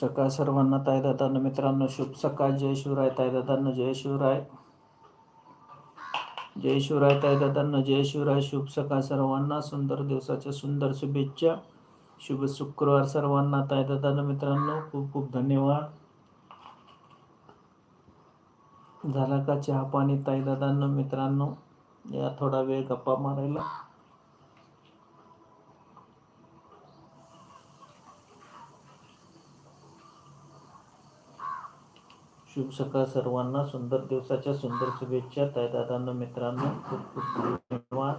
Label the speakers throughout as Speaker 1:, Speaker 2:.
Speaker 1: सकाळ सर्वांना ताईदादांना मित्रांनो शुभ सकाळ. जय शिवराय ताईदादांना जय शिवराय. जय शिवराय ताईदादांना जय शिवराय. शुभ सकाळ सर्वांना. सुंदर दिवसाच्या सुंदर शुभेच्छा. शुभ शुक्रवार सर्वांना. ताईदादांना मित्रांनो खूप खूप धन्यवाद. झाला का चहा पाणी? ताईदादांना मित्रांनो या थोडा वेळ गप्पा मारायला. शुभ सकाळ सर्वांना. सुंदर दिवसाच्या सुंदर शुभेच्छा. ताईदादांना मित्रांनो खूप खूप धन्यवाद.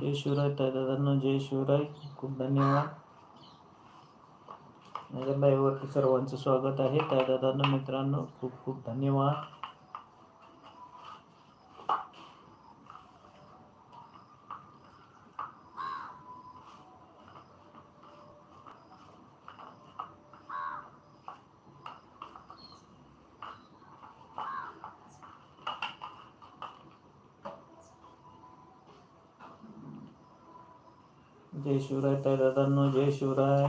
Speaker 1: जय शिवराय दादांना जय शिवराय खूप धन्यवाद माझ्या लाईव्हवरती सर्वांचं स्वागत आहे ताईदादांना मित्रांनो खूप खूप धन्यवाद जय शिवराय ताईदादांनो जय शिवराय.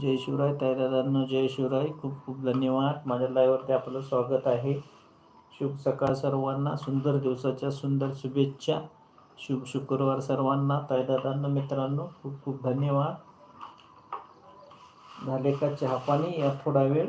Speaker 1: जय शिवराय ताईदादांनो जय शिवराय. खूप खूप धन्यवाद. माझ्या लाईव्हवरती आपलं स्वागत आहे. शुभ सकाळ सर्वांना. सुंदर दिवसाच्या सुंदर शुभेच्छा. शुभ शुक्रवार सर्वांना. ताईदादांना मित्रांनो खूप खूप धन्यवाद. झाले का चहापाणी या थोडा वेळ.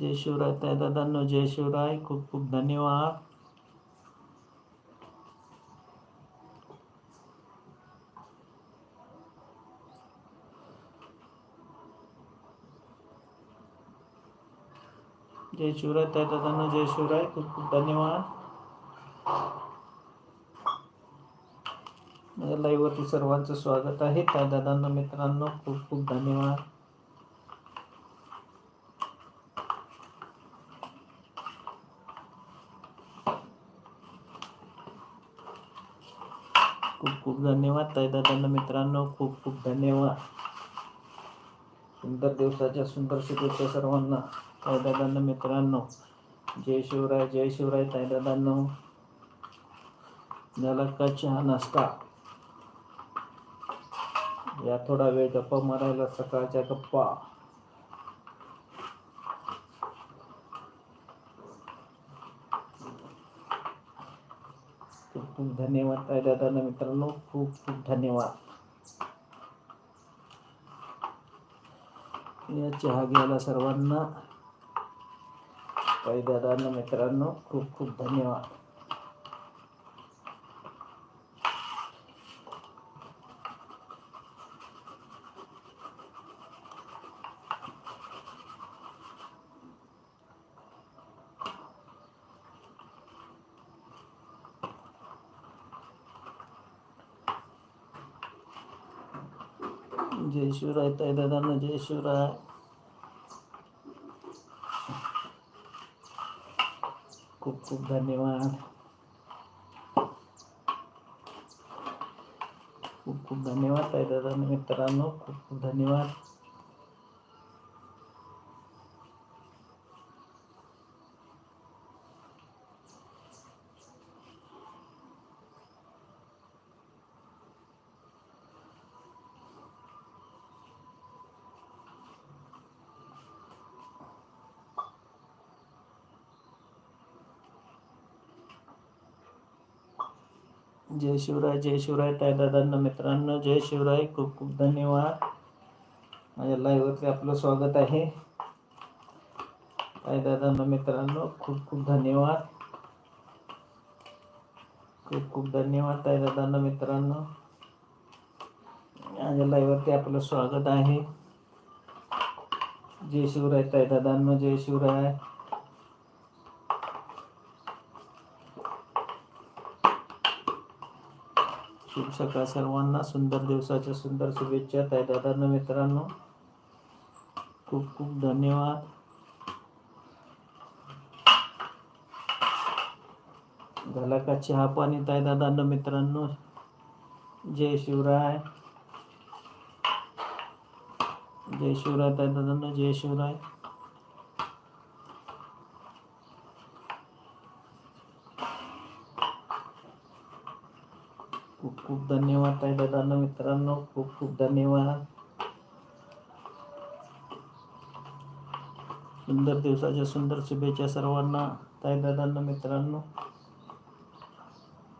Speaker 1: जय शिवराय ताईदादांनो जय शिवराय. खूप खूप धन्यवाद. जय शिवराय ताईदादांनो जय शिवराय. खूप खूप धन्यवाद. माझ्या लाईव्हवरती सर्वांचं स्वागत आहे. त्या दादांना मित्रांनो खूप खूप धन्यवाद. खूप धन्यवाद ताईदादांना मित्रांनो खूप खूप धन्यवाद. सुंदर दिवसाच्या सुंदर शुभेच्छा सर्वांना. ताईदादांना मित्रांनो जय शिवराय जय शिवराय ताईदादांनो झाला का चहा नाश्ता? या थोडा वेळ गप्पा मारायला सकाळच्या गप्पा. खूप धन्यवाद ताईदादांना मित्रांनो खूप खूप धन्यवाद. या चहा घ्यायला सर्वांना. पैदादांना मित्रांनो खूप खूप धन्यवाद. जय शिवराय ताईदादांना जय शिवराय खूप खूप धन्यवाद. खूप खूप धन्यवाद ताईदादांना मित्रांनो खूप खूप धन्यवाद. जय शिवराय जय शिवराय त्या दादांना मित्रांनो जय शिवराय. खूप खूप धन्यवाद. माझ्या लाईव्हवरती आपलं स्वागत आहे. काय दादांना मित्रांनो खूप खूप धन्यवाद. खूप खूप धन्यवाद ताई दादांना मित्रांनो. माझ्या लाईव्हवरती आपलं स्वागत आहे. जय शिवराय ताई दादांना जय शिवराय. शुभ सकाळ सर्वांना. सुंदर दिवसाच्या सुंदर शुभेच्छा. ताई दादांना मित्रांनो खूप खूप धन्यवाद. झाला का चहा पाणी? ताई दादांना मित्रांनो जय शिवराय. जय शिवराय ताई दादांना जय शिवराय. खूप धन्यवाद ताई दादांना मित्रांनो खूप खूप धन्यवाद. सुंदर दिवसाच्या सुंदर शुभेच्छा सर्वांना ताई दादांना मित्रांनो.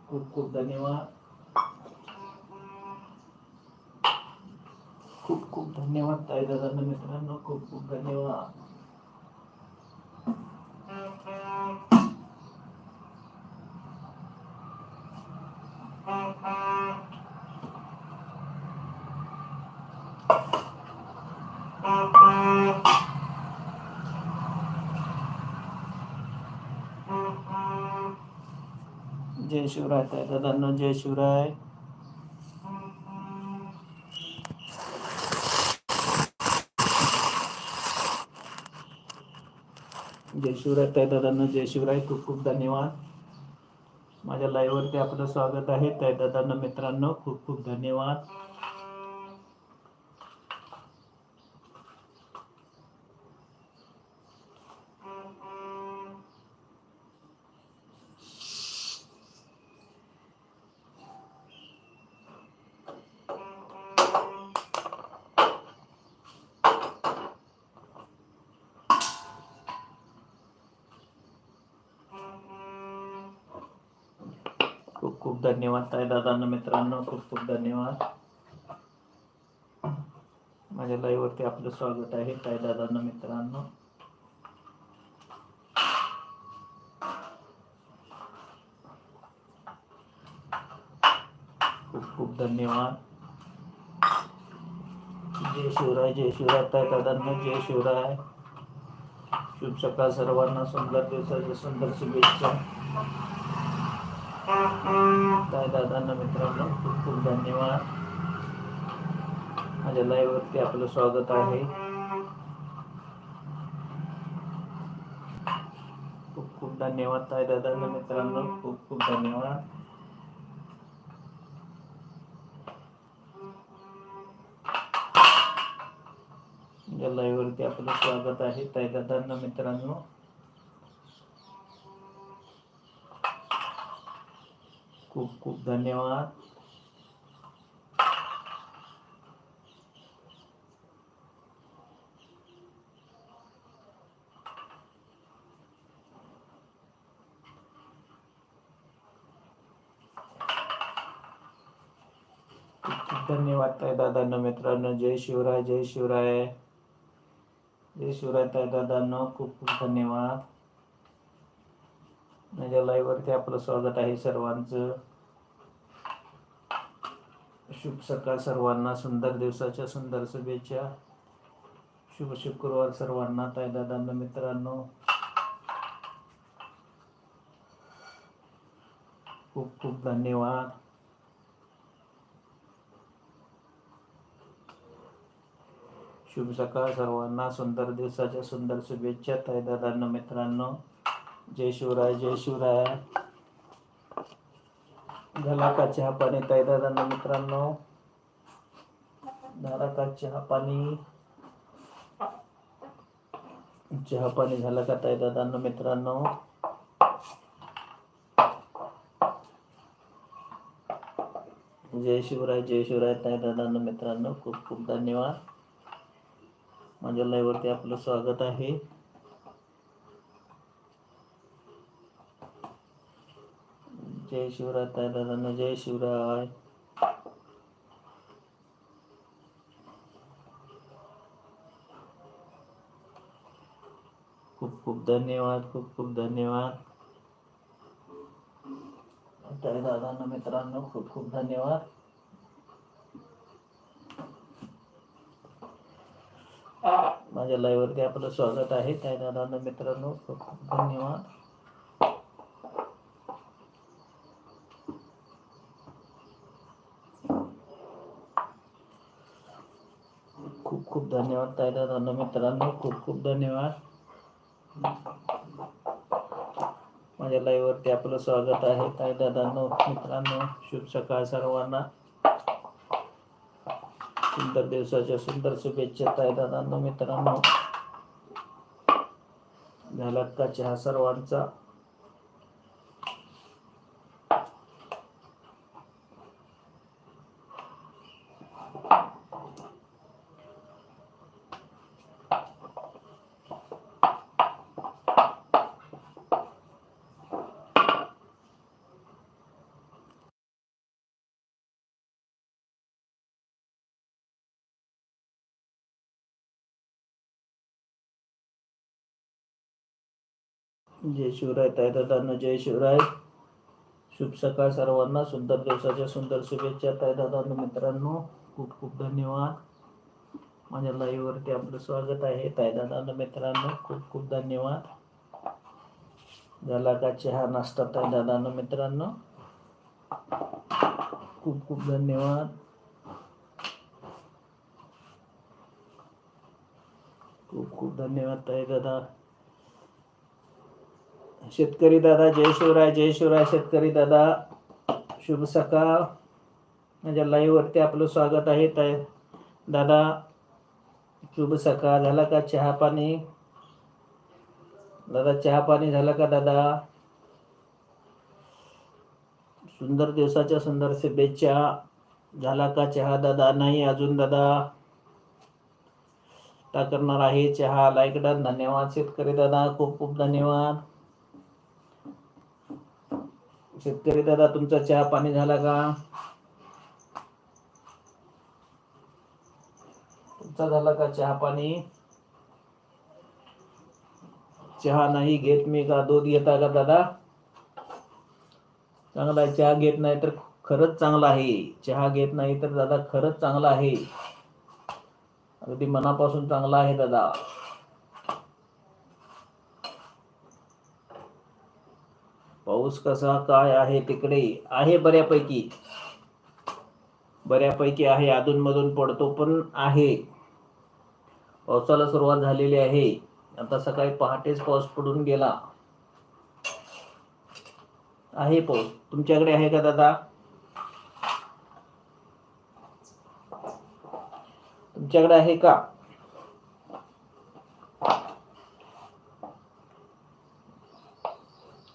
Speaker 1: खूप खूप धन्यवाद. खूप खूप धन्यवाद ताई दादांना मित्रांनो. खूप खूप धन्यवाद. शिवराय ताई दादांना जय शिवराय. जय शिवराय ताई दादांना जय शिवराय. खूप खूप धन्यवाद. माझ्या लाईव्हवरती आपलं स्वागत आहे. ताई दादांना मित्रांनो खूप खूप धन्यवाद खूप खूप दादांना मित्रांनो खूप खूप धन्यवाद. माझ्या लाईव्ह वरती आपलं स्वागत आहे ताई दादांना मित्रांनो. खूप खूप धन्यवाद. जय शिवराय जय शिवराय ताई दादांना जय शिवराय. शुभ सकाळ सर्वांना सुंदर दिवसाच्या सुंदर शुभेच्छा. ताई दादांना मित्रांनो खूप खूप धन्यवाद. माझ्या लाईव्ह वरती आपलं स्वागत आहे. खूप खूप धन्यवाद ताय दादांना मित्रांनो खूप खूप धन्यवाद. या लाईव्ह वरती आपलं स्वागत आहे ताई दादांना मित्रांनो. खूप खूप धन्यवाद. खूप धन्यवाद ताई दादांना मित्रांनो. जय शिवराय जय शिवराय. जय शिवराय ताई दादांना खूप खूप धन्यवाद. म्हणजे माझ्या लाईव्हवरती आपलं स्वागत आहे सर्वांचं. शुभ सकाळ सर्वांना सुंदर दिवसाच्या सुंदर शुभेच्छा. शुभ शुक्रवार सर्वांना ताई दादांना मित्रांनो. खूप खूप धन्यवाद. शुभ सकाळ सर्वांना सुंदर दिवसाच्या सुंदर शुभेच्छा ताई दादांना मित्रांनो. जय शिवराय जय शिवराय. झाला का चहा पाणी ताई दादा मित्रांनो? झाला का चहा पाणी? चहा पाणी झालं का ताई दादांना मित्रांनो? जय शिवराय जय शिवराय ताई दादांना मित्रांनो खूप खूप धन्यवाद. माझ्या लयवरती आपलं स्वागत आहे. जय शिवराय ताई दादांना जय शिवराय. खूप खूप धन्यवाद खूप खूप धन्यवाद. ताई दादांना मित्रांनो खूप खूप धन्यवाद. माझ्या लाईव्ह वरती आपलं स्वागत आहे. ताई दादांना मित्रांनो खूप खूप धन्यवाद. खूप खूप धन्यवाद ताईदादांना मित्रांनो खूप खूप धन्यवाद. माझ्या लाईव्हवरती आपलं स्वागत आहे ताईदादांनो मित्रांनो शुभ सकाळ सर्वांना. सुंदर दिवसाच्या सुंदर शुभेच्छा ताईदादांनो मित्रांनो. झाला का चहा सर्वांचा? जय शिवराय तायदादांना जय शिवराय शुभ सकाळ सर्वांना. सुंदर दिवसाच्या सुंदर शुभेच्छा ताई दादांना मित्रांनो. खूप खूप धन्यवाद. माझ्या लाईव्हवरती आपलं स्वागत आहे. ताई दादांना मित्रांनो खूप खूप धन्यवाद. झाला का चहा नाश्ता ताई दादांना मित्रांनो? खूप खूप धन्यवाद. खूप खूप धन्यवाद ताई दादा शेतकरी दादा जय शिवराय जय शिवराय शेतकरी दादा. शुभ सकाळ. माझ्या लाईववरती आपलं स्वागत आहे. ताई दादा शुभ सकाळ. झाला का चहा पाणी? दादा चहा पाणी झालं का दादा? सुंदर दिवसाच्या सुंदर शुभेच्छा. झाला का चहा दादा? नाही अजून दादा. करणार आहे चहा. Like done. धन्यवाद शेतकरी दादा. खूप खूप धन्यवाद. शेतकरी दादा तुमचा चहा पाणी झाला का? तुमचा झाला का चहा पाणी? चहा नाही घेत मी का? दूध घेता का दादा? चांगला आहे चहा घेत नाही तर खरंच चांगला आहे. चहा घेत नाही तर दादा खरंच चांगला आहे. अगदी मनापासून चांगला आहे दादा. पाऊस कसा काय आहे तिकडे? आहे बऱ्यापैकी. बऱ्यापैकी आहे अधूनमधून पडतो पण आहे. पावसाला सुरुवात झालेली आहे. आता सकाळी पहाटेच पाऊस पडून गेला. आहे पाऊस. तुमच्याकडे आहे का दादा? तुमच्याकडे आहे का?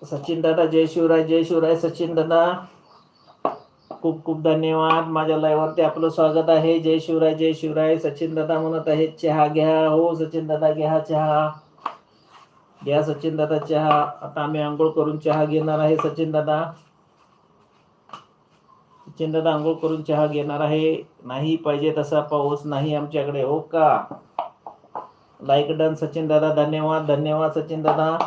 Speaker 1: सचिन दादा जय शिवराय जय शिवराय सचिन दादा खूप खूप धन्यवाद. माझ्या लाईव्हवरती आपलं स्वागत आहे. जय शिवराय जय शिवराय. सचिन दादा म्हणत आहेत चहा घ्या. हो सचिन दादा घ्या चहा. घ्या सचिन दादा चहा. आता आम्ही आंघोळ करून चहा घेणार आहे सचिन दादा सचिन दादा आंघोळ करून चहा घेणार आहे. नाही पाहिजे तसा पाऊस नाही आमच्याकडे. हो का? लाईक डन सचिन दादा धन्यवाद धन्यवाद सचिन दादा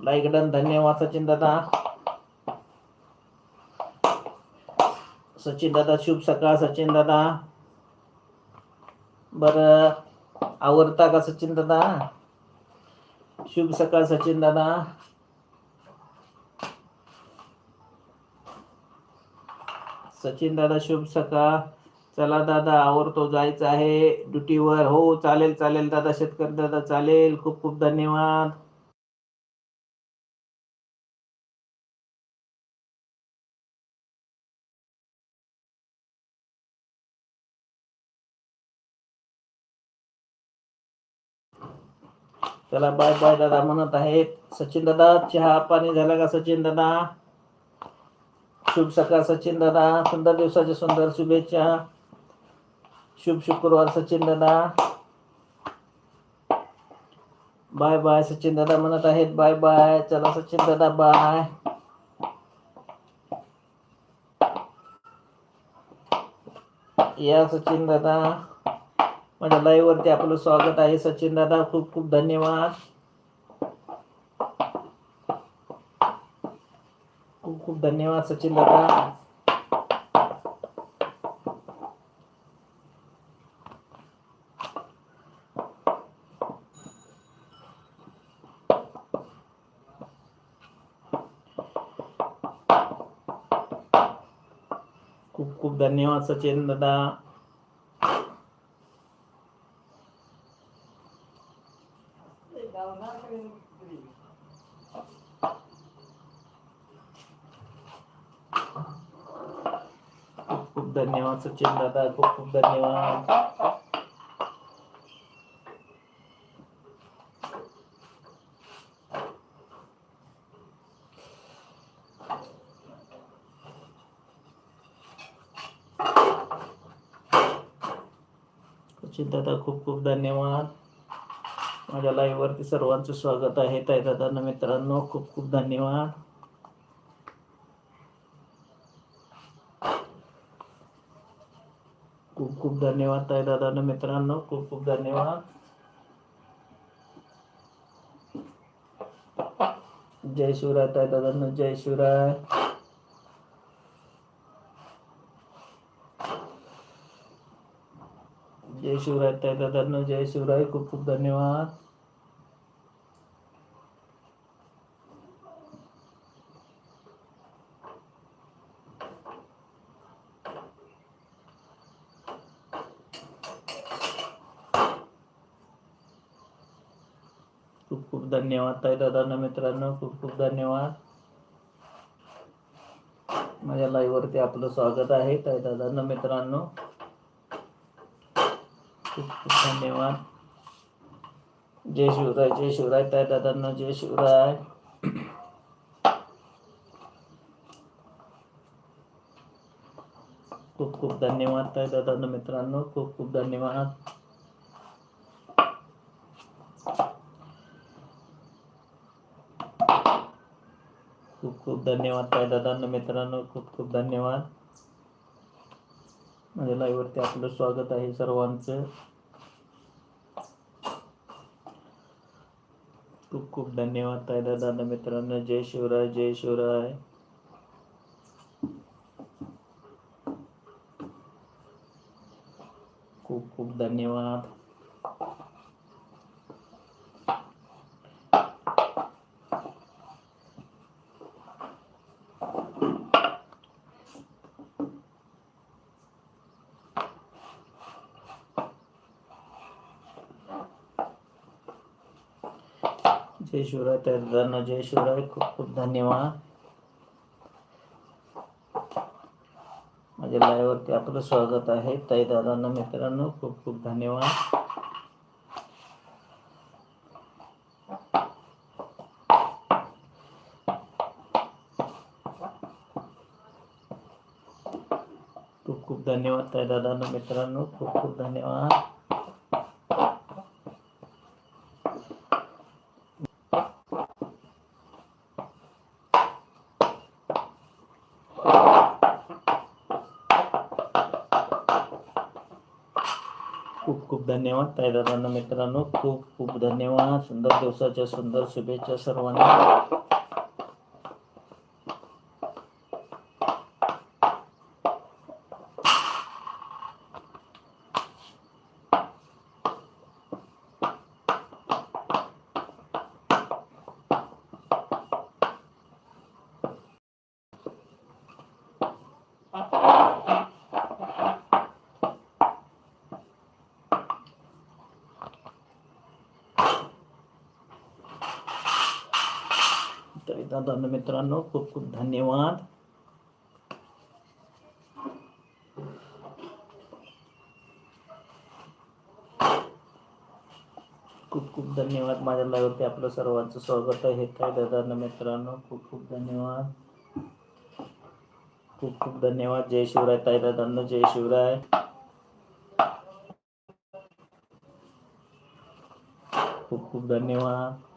Speaker 1: लाईक डन धन्यवाद सचिन दादा. सचिन दादा शुभ सकाळ सचिन दादा. बर आवडता का सचिन दादा? शुभ सकाळ सचिन दादा. सचिन दादा शुभ सकाळ. चला दादा आवरतो जायचं आहे ड्युटीवर. हो चालेल चालेल दादा शेतकरी दादा चालेल. खूप खूप धन्यवाद. चला बाय बाय दादा. म्हणत आहेत सचिन दादा चहा पाणी झाला का सचिन दादा? शुभ सकाळ सचिन दादा. सुंदर दिवसाच्या सुंदर शुभेच्छा. शुभ शुक्रवार सचिन दादा. बाय बाय सचिन दादा. म्हणत आहेत बाय बाय चला सचिन दादा बाय या सचिन दादा. माझ्या लाईव्ह वरती आपलं स्वागत आहे. सचिन दादा खूप खूप धन्यवाद. खूप खूप धन्यवाद सचिन दादा. खूप खूप धन्यवाद सचिन दादा खूप खूप धन्यवाद सचिन दादा खूप खूप धन्यवाद. दादा खूप खूप धन्यवाद. माझ्या लाईव्ह वरती सर्वांचं स्वागत आहे. ताई दादा मित्रांनो खूप खूप धन्यवाद. खूप धन्यवाद ताई दादा मित्रांनो खूप खूप धन्यवाद. जय शिवराय ताई दादांनो. जय शिवराय. जय शिवराय ताई दादांनो. जय शिवराय. खूप खूप धन्यवाद. खूप खूप धन्यवाद ताई दादांना मित्रांनो खूप खूप धन्यवाद. माझ्या लाईव्ह वरती आपलं स्वागत आहे ताई दादांना मित्रांनो. खूप खूप धन्यवाद. जय शिवराय जय शिवराय ताई दादांना जय शिवराय. खूप खूप धन्यवाद ताई दादांना मित्रांनो खूप खूप धन्यवाद. खूप धन्यवाद ताई दादांना मित्रांनो खूप खूप धन्यवाद. माझ्या लाईव्हवरती आपलं स्वागत आहे सर्वांचं. खूप खूप धन्यवाद ताई दादांना मित्रांनो. जय शिवराय जय शिवराय. खूप खूप धन्यवाद जय शिवराय त्या जय शिवराय खूप खूप धन्यवाद. माझ्या लाईव्हवरती आपलं स्वागत आहे. ताई दादांना मित्रांनो खूप खूप धन्यवाद. खूप खूप धन्यवाद ताई दादांना मित्रांनो खूप खूप धन्यवाद खूप खूप धन्यवाद. ताईदादांना मित्रांनो खूप खूप धन्यवाद. सुंदर दिवसाच्या सुंदर शुभेच्छा सर्वांना. ताई दादांना मित्रांनो खूप खूप धन्यवाद. खूप खूप धन्यवाद. माझ्या लाईव्हवरती आपलं सर्वांचं स्वागत आहे. काय दादांना मित्रांनो खूप खूप धन्यवाद. खूप खूप धन्यवाद. जय शिवराय ताई दादांना जय शिवराय. खूप खूप धन्यवाद.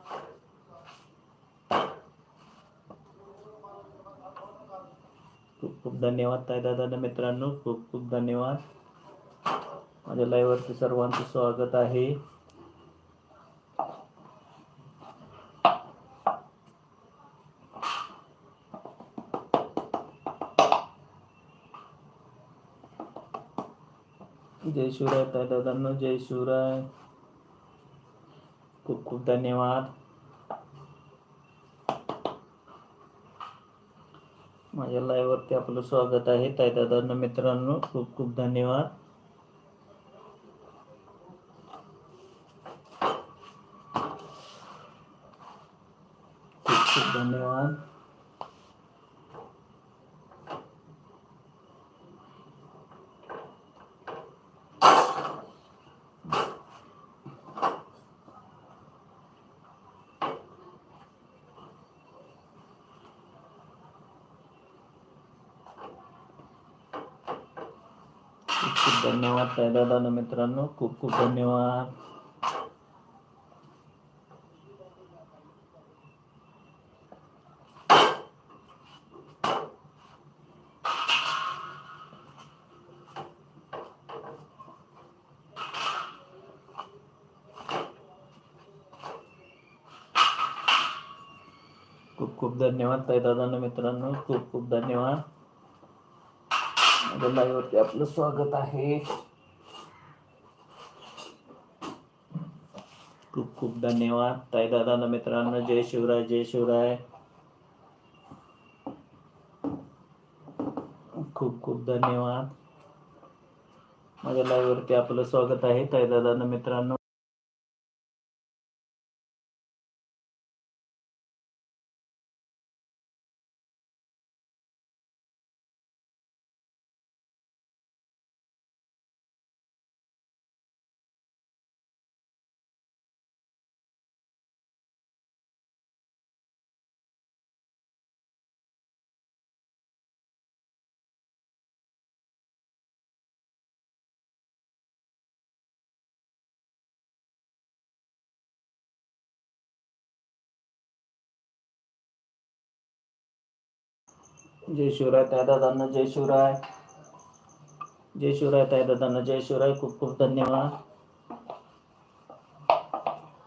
Speaker 1: खूप खूप धन्यवाद ताई दादा मित्रांनो खूप खूप धन्यवाद. माझ्या लाईव्हवरती सर्वांचं स्वागत आहे. जय शिवराय ताई दादांनो जय शिवराय. खूप खूप धन्यवाद. माझ्या लाईव्हवरती आपलं स्वागत आहे. ताईदादांना मित्रांनो खूप खूप धन्यवाद खूप खूप धन्यवाद खूप खूप धन्यवाद ताई मित्रांनो खूप खूप धन्यवाद. खूप खूप धन्यवाद ताई मित्रांनो खूप खूप धन्यवाद. माझ्या लाईव्हवरती आपलं स्वागत आहे. खूप धन्यवाद. ताई दादांनो मित्रांनो जय शिवराय जय शिवराय. खूप खूप धन्यवाद. माझ्या लाईव्हवरती आपलं स्वागत आहे. ताई दादांनो मित्रांनो. जय शिवराय ताई दादांना जय शिवराय. जय शिवराय ताई दादांना जय शिवराय. खूप खूप धन्यवाद.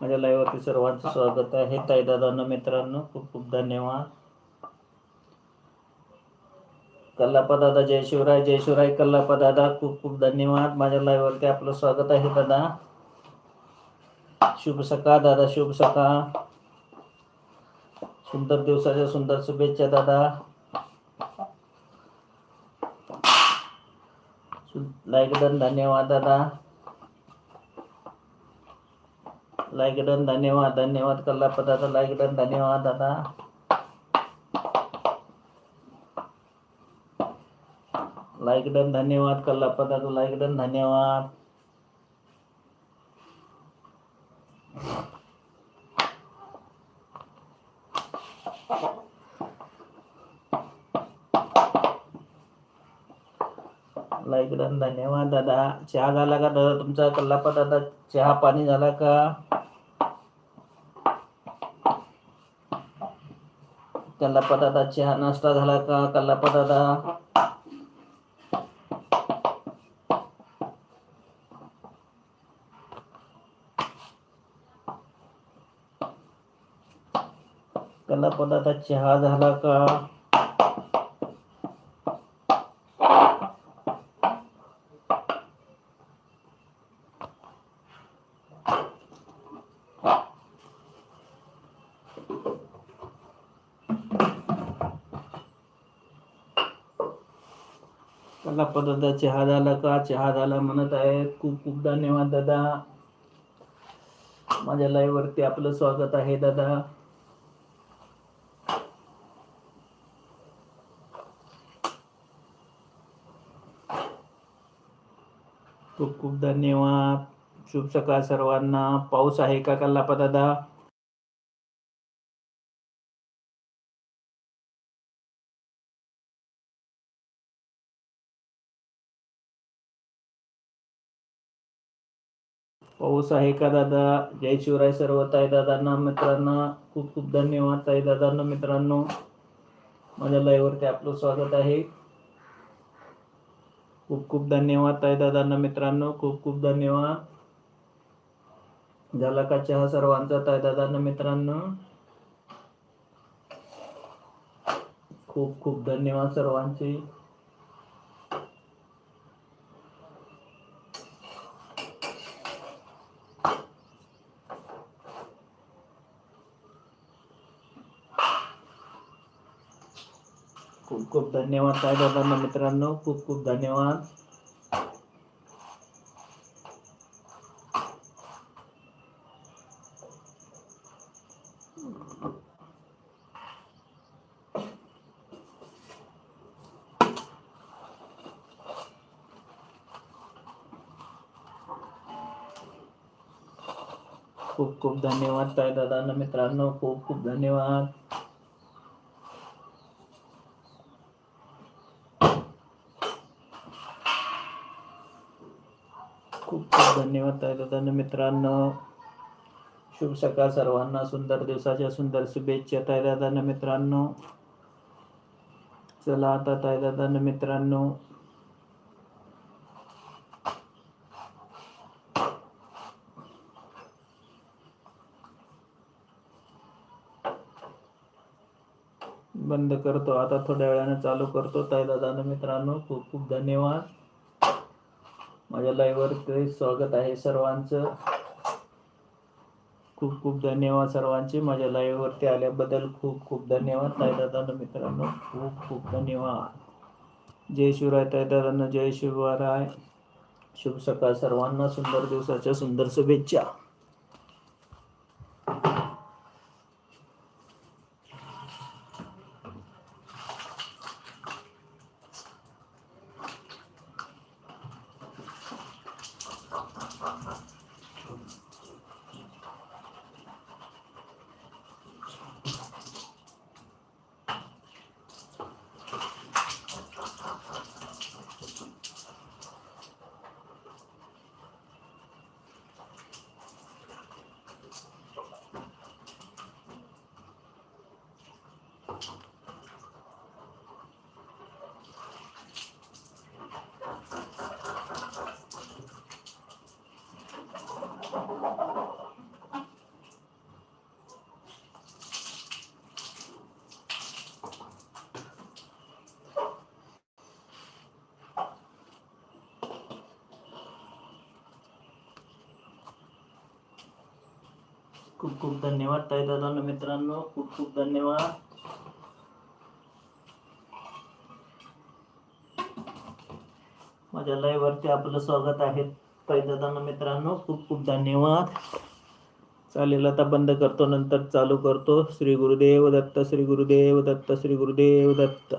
Speaker 1: माझ्या लाईव्हवरती सर्वांचं स्वागत आहे. ताई दादांना मित्रांनो खूप खूप धन्यवाद. कल्लापा दादा जय शिवराय जय शिवराय. कल्लापा दादा खूप खूप धन्यवाद. माझ्या लाईव्हवरती आपलं स्वागत आहे दादा. शुभ सकाळ दादा शुभ सकाळ. सुंदर दिवसाच्या सुंदर शुभेच्छा दादा. लाईक डन धन्यवाद दादा लाईक डन धन्यवाद धन्यवाद कल्लाप दादा लाईक डन धन्यवाद दादा लाईक डन धन्यवाद कल्लाप दादा लाईक डन धन्यवाद लाईक धन्यवाद दादा. चहा झाला का? दादा तुमचा कल्लापा दादा चहा पाणी झाला का? कल्लापा दादा चहा नाश्ता झाला का? कल्लापा दादा. कल्लापा दादा चहा झाला का? बापा दादा चहा झाला का? चहा झाला म्हणत आहेत खूप खूप धन्यवाद दादा. माझ्या लाईव्ह वरती आपलं स्वागत आहे दादा. खूप खूप धन्यवाद. शुभ सकाळ सर्वांना. पाऊस आहे का कल्लापा दादा? पाऊस आहे का दादा? जय शिवराय सर्व ताई दादांना मित्रांना खूप खूप धन्यवाद. ताई दादांना मित्रांनो माझ्या लाईव्हवरती आपलं स्वागत आहे. खूप खूप धन्यवाद ताई दादांना मित्रांनो खूप खूप धन्यवाद. झाला का चहा सर्वांचा ताई दादांना मित्रांनो? खूप खूप धन्यवाद सर्वांचे. खूप धन्यवाद ताई दादांना मित्रांनो. खूप खूप धन्यवाद. खूप खूप धन्यवाद ताई दादांना मित्रांनो. खूप खूप धन्यवाद खूप खूप धन्यवाद ताई मित्रांनो शुभ सकाळ सर्वांना. सुंदर दिवसाच्या सुंदर शुभेच्छा ताई दादांना मित्रांनो. चला आता ताई दादांना मित्रांनो. बंद करतो. आता थोड्या वेळाने चालू करतो ताई दादांना मित्रांनो. खूप खूप धन्यवाद. माझ्या लाईव्हवर स्वागत आहे सर्वांचं. खूप खूप धन्यवाद सर्वांचे. माझ्या लाईव्हवरती आल्याबद्दल खूप खूप धन्यवाद. ताईदादांना मित्रांनो खूप खूप धन्यवाद. जय शिवराय ताईदादांना जय शिवराय. शुभ सकाळ सर्वांना. सुंदर दिवसाच्या सुंदर शुभेच्छा. खूप खूप धन्यवाद ताई दादांना मित्रांनो खूप खूप धन्यवाद. माझ्या लाईव्ह वरती आपलं स्वागत आहे ताई दादांना मित्रांनो खूप खूप धन्यवाद. चालेल आता बंद करतो नंतर चालू करतो. श्री गुरुदेव दत्त श्री गुरुदेव दत्त श्री गुरुदेव दत्त.